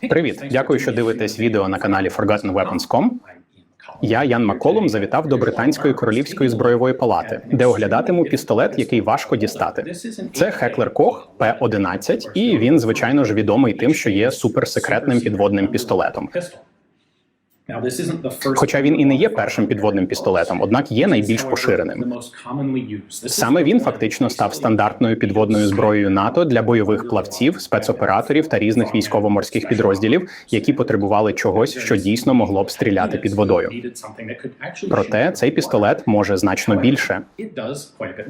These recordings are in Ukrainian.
Привіт, дякую, що дивитесь відео на каналі ForgottenWeapons.com. Я Ян Маколум завітав до британської королівської збройової палати, де оглядатиму пістолет, який важко дістати. Це Хеклер Кох П-11, і він, звичайно ж, відомий тим, що є суперсекретним підводним пістолетом. Хоча він і не є першим підводним пістолетом, однак є найбільш поширеним. Саме він фактично став стандартною підводною зброєю НАТО для бойових плавців, спецоператорів та різних військово-морських підрозділів, які потребували чогось, що дійсно могло б стріляти під водою. Проте цей пістолет може значно більше.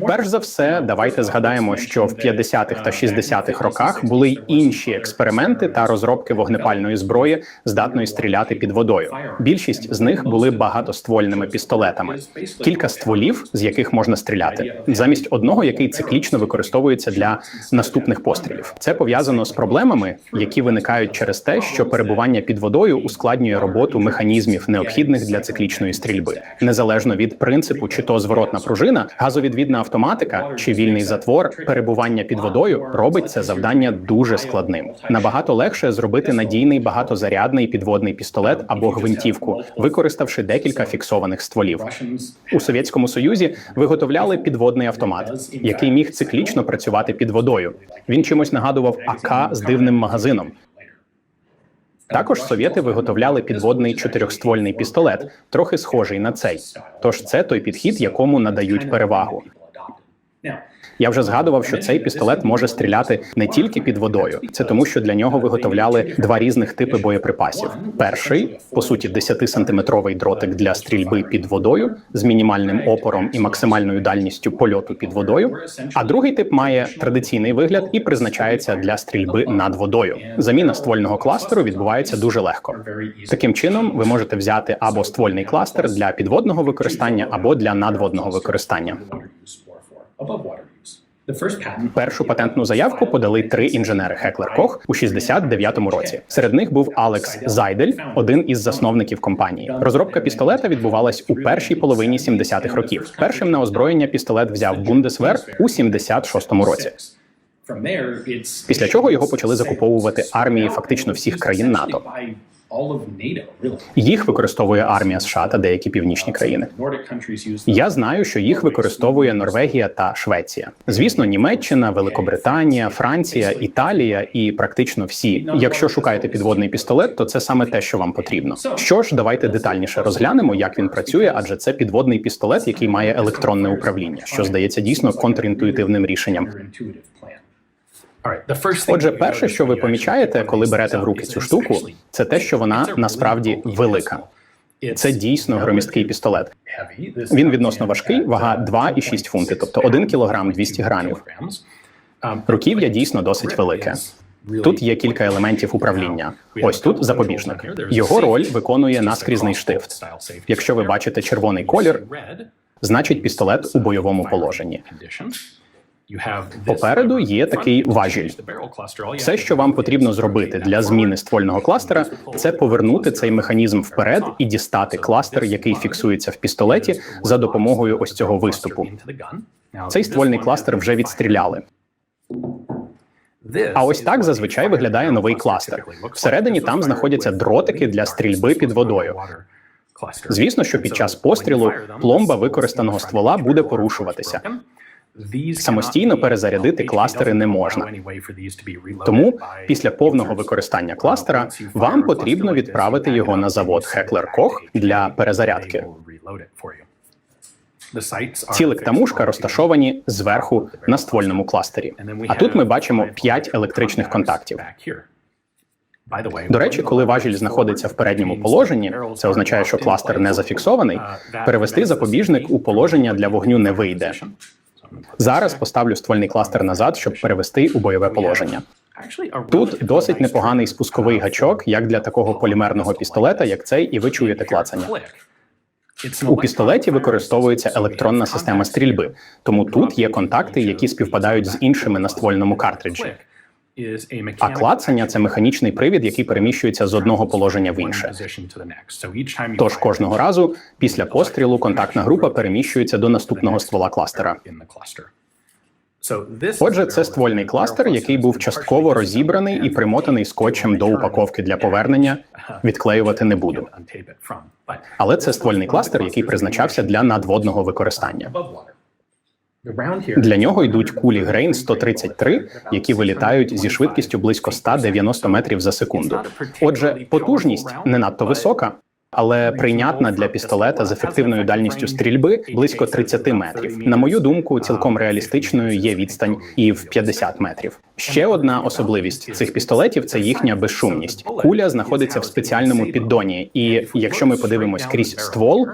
Перш за все, давайте згадаємо, що в 50-х та 60-х роках були й інші експерименти та розробки вогнепальної зброї, здатної стріляти під водою. Більшість з них були багатоствольними пістолетами, кілька стволів, з яких можна стріляти, замість одного, який циклічно використовується для наступних пострілів. Це пов'язано з проблемами, які виникають через те, що перебування під водою ускладнює роботу механізмів, необхідних для циклічної стрільби, незалежно від принципу, чи то зворотна пружина, газовідвідна автоматика чи вільний затвор. Перебування під водою робить це завдання дуже складним. Набагато легше зробити надійний багатозарядний підводний пістолет або гвинтівку, використавши декілька фіксованих стволів. У Совєтському Союзі виготовляли підводний автомат, який міг циклічно працювати під водою. Він чимось нагадував АК з дивним магазином. Також совєти виготовляли підводний чотирьохствольний пістолет, трохи схожий на цей. Тож це той підхід, якому надають перевагу. Я вже згадував, що цей пістолет може стріляти не тільки під водою. Це тому, що для нього виготовляли два різних типи боєприпасів. Перший, по суті, 10-сантиметровий дротик для стрільби під водою з мінімальним опором і максимальною дальністю польоту під водою. А другий тип має традиційний вигляд і призначається для стрільби над водою. Заміна ствольного кластеру відбувається дуже легко. Таким чином, ви можете взяти або ствольний кластер для підводного використання, або для надводного використання. Першу патентну заявку подали три інженери Хеклер Кох у 69-му році. Серед них був Алекс Зайдель, один із засновників компанії. Розробка пістолета відбувалась у першій половині 70-х років. Першим на озброєння пістолет взяв Бундесвер у 76-му році. Після чого його почали закуповувати армії фактично всіх країн НАТО. Їх використовує армія США та деякі північні країни. Я знаю, що їх використовує Норвегія та Швеція. Звісно, Німеччина, Великобританія, Франція, Італія і практично всі. Якщо шукаєте підводний пістолет, то це саме те, що вам потрібно. Що ж, давайте детальніше розглянемо, як він працює, адже це підводний пістолет, який має електронне управління, що здається дійсно контрінтуїтивним рішенням. Отже, перше, що ви помічаєте, коли берете в руки цю штуку, це те, що вона насправді велика. Це дійсно громісткий пістолет. Він відносно важкий, вага 2,6 фунти, тобто 1 кілограм 200 грамів. Руків'я дійсно досить велике. Тут є кілька елементів управління. Ось тут запобіжник. Його роль виконує наскрізний штифт. Якщо ви бачите червоний колір, значить пістолет у бойовому положенні. Попереду є такий важіль. Все, що вам потрібно зробити для зміни ствольного кластера, це повернути цей механізм вперед і дістати кластер, який фіксується в пістолеті, за допомогою ось цього виступу. Цей ствольний кластер вже відстріляли. А ось так зазвичай виглядає новий кластер. Всередині там знаходяться дротики для стрільби під водою. Звісно, що під час пострілу пломба використаного ствола буде порушуватися. Самостійно перезарядити кластери не можна. Тому після повного використання кластера вам потрібно відправити його на завод Хеклер Кох для перезарядки. Цілик та мушка розташовані зверху на ствольному кластері. А тут ми бачимо 5 електричних контактів. До речі, коли важіль знаходиться в передньому положенні, це означає, що кластер не зафіксований. Перевести запобіжник у положення для вогню не вийде. Зараз поставлю ствольний кластер назад, щоб перевести у бойове положення. Тут досить непоганий спусковий гачок, як для такого полімерного пістолета, як цей, і ви чуєте клацання. У пістолеті використовується електронна система стрільби, тому тут є контакти, які співпадають з іншими на ствольному картриджі. А клацання це механічний привід, який переміщується з одного положення в інше. Тож кожного разу після пострілу контактна група переміщується до наступного ствола кластера. Отже, це ствольний кластер, який був частково розібраний і примотаний скотчем до упаковки для повернення. Відклеювати не буду. Але це ствольний кластер, який призначався для надводного використання. Для нього йдуть кулі Грейн 133, які вилітають зі швидкістю близько 190 метрів за секунду. Отже, потужність не надто висока, але прийнятна для пістолета з ефективною дальністю стрільби близько 30 метрів. На мою думку, цілком реалістичною є відстань і в 50 метрів. Ще одна особливість цих пістолетів це їхня безшумність. Куля знаходиться в спеціальному піддоні, і якщо ми подивимось крізь ствол,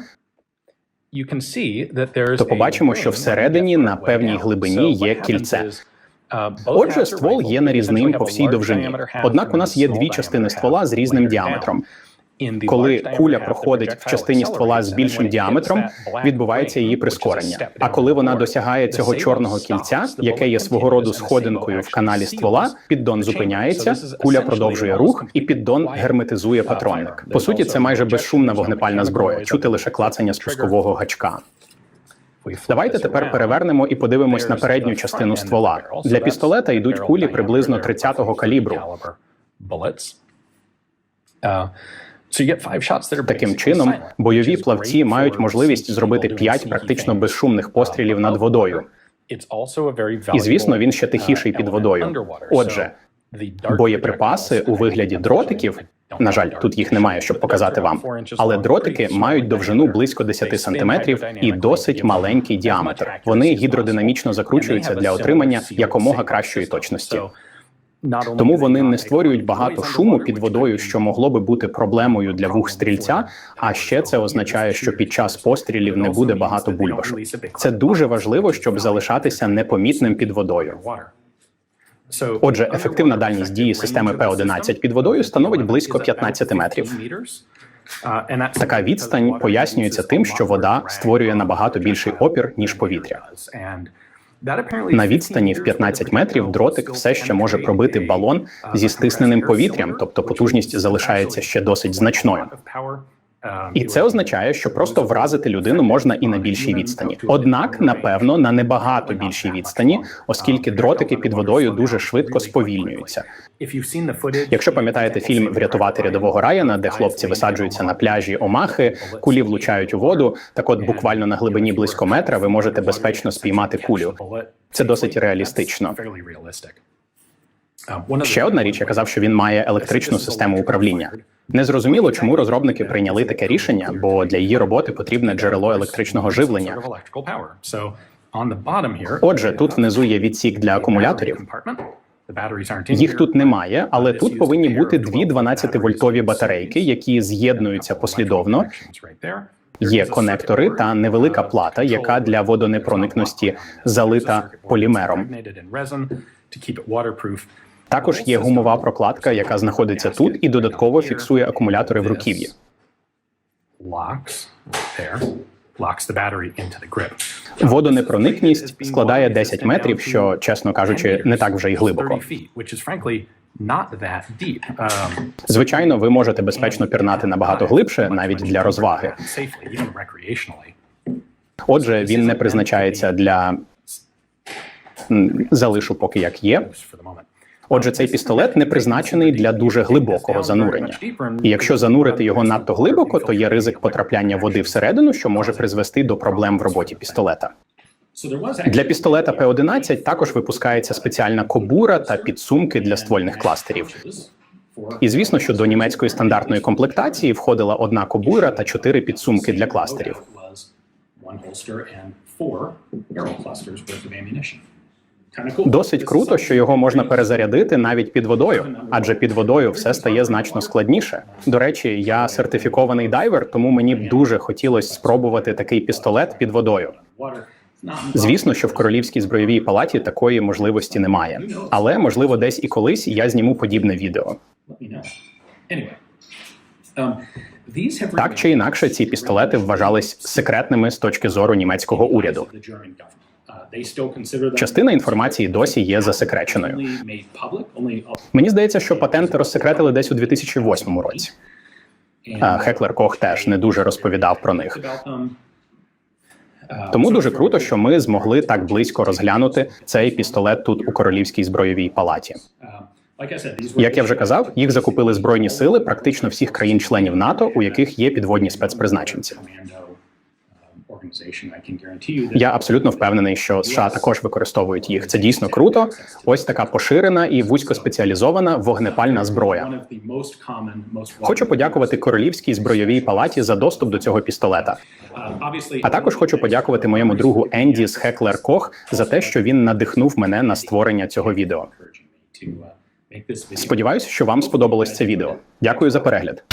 то побачимо, що всередині на певній глибині є кільце. Отже, ствол є нарізним по всій довжині. Однак у нас є дві частини ствола з різним діаметром. Коли куля проходить в частині ствола з більшим діаметром, відбувається її прискорення. А коли вона досягає цього чорного кільця, яке є свого роду сходинкою в каналі ствола, піддон зупиняється, куля продовжує рух, і піддон герметизує патронник. По суті, це майже безшумна вогнепальна зброя. Чути лише клацання спускового гачка. Давайте тепер перевернемо і подивимось на передню частину ствола. Для пістолета йдуть кулі приблизно 30-го калібру. Таким чином, бойові плавці мають можливість зробити 5 практично безшумних пострілів над водою. І звісно, він ще тихіший під водою. Отже, боєприпаси у вигляді дротиків. На жаль, тут їх немає, щоб показати вам. Але дротики мають довжину близько 10 сантиметрів і досить маленький діаметр. Вони гідродинамічно закручуються для отримання якомога кращої точності. Тому вони не створюють багато шуму під водою, що могло би бути проблемою для вух стрільця. А ще це означає, що під час пострілів не буде багато бульбашок. Це дуже важливо, щоб залишатися непомітним під водою. Отже, ефективна дальність дії системи П-11 під водою становить близько 15 метрів. Така відстань пояснюється тим, що вода створює набагато більший опір ніж повітря. На відстані в 15 метрів дротик все ще може пробити балон зі стисненим повітрям, тобто потужність залишається ще досить значною. І це означає, що просто вразити людину можна і на більшій відстані. Однак, напевно, на небагато більшій відстані, оскільки дротики під водою дуже швидко сповільнюються. Якщо пам'ятаєте фільм Врятувати рядового Райана, де хлопці висаджуються на пляжі Омахи, кулі влучають у воду. Так, от буквально на глибині близько метра ви можете безпечно спіймати кулю. Це досить реалістично. Ще одна річ, я казав, що він має електричну систему управління. Незрозуміло, чому розробники прийняли таке рішення, бо для її роботи потрібне джерело електричного живлення. Отже, тут внизу є відсік для акумуляторів. Їх тут немає, але тут повинні бути дві 12-вольтові батарейки, які з'єднуються послідовно. Є конектори та невелика плата, яка для водонепроникності залита полімером. Також є гумова прокладка, яка знаходиться тут, і додатково фіксує акумулятори в руків'ї. Водонепроникність складає 10 метрів, що, чесно кажучи, не так вже й глибоко. Звичайно, ви можете безпечно пірнати набагато глибше, навіть для розваги. Отже, він не призначається для залишу поки як є. Отже, цей пістолет не призначений для дуже глибокого занурення. І якщо занурити його надто глибоко, то є ризик потрапляння води всередину, що може призвести до проблем в роботі пістолета. Для пістолета П-11 також випускається спеціальна кобура та підсумки для ствольних кластерів. І звісно, що до німецької стандартної комплектації входила одна кобура та чотири підсумки для кластерів. Досить круто, що його можна перезарядити навіть під водою, адже під водою все стає значно складніше. До речі, я сертифікований дайвер, тому мені б дуже хотілося спробувати такий пістолет під водою. Звісно, що в королівській збройовій палаті такої можливості немає, але можливо, десь і колись я зніму подібне відео. Так чи інакше, ці пістолети вважались секретними з точки зору німецького уряду. Частина інформації досі є засекреченою. Мені здається, що патенти розсекретили десь у 2008 році. А Хеклер Кох теж не дуже розповідав про них. Тому дуже круто, що ми змогли так близько розглянути цей пістолет тут у королівській збройовій палаті. Як я вже казав, їх закупили збройні сили практично всіх країн-членів НАТО, у яких є підводні спецпризначенці. Я абсолютно впевнений, що США також використовують їх. Це дійсно круто. Ось така поширена і вузькоспеціалізована вогнепальна зброя. Хочу подякувати королівській збройовій палаті за доступ до цього пістолета. А також хочу подякувати моєму другу Енді з Heckler Koch за те, що він надихнув мене на створення цього відео. Сподіваюся, що вам сподобалось це відео. Дякую за перегляд.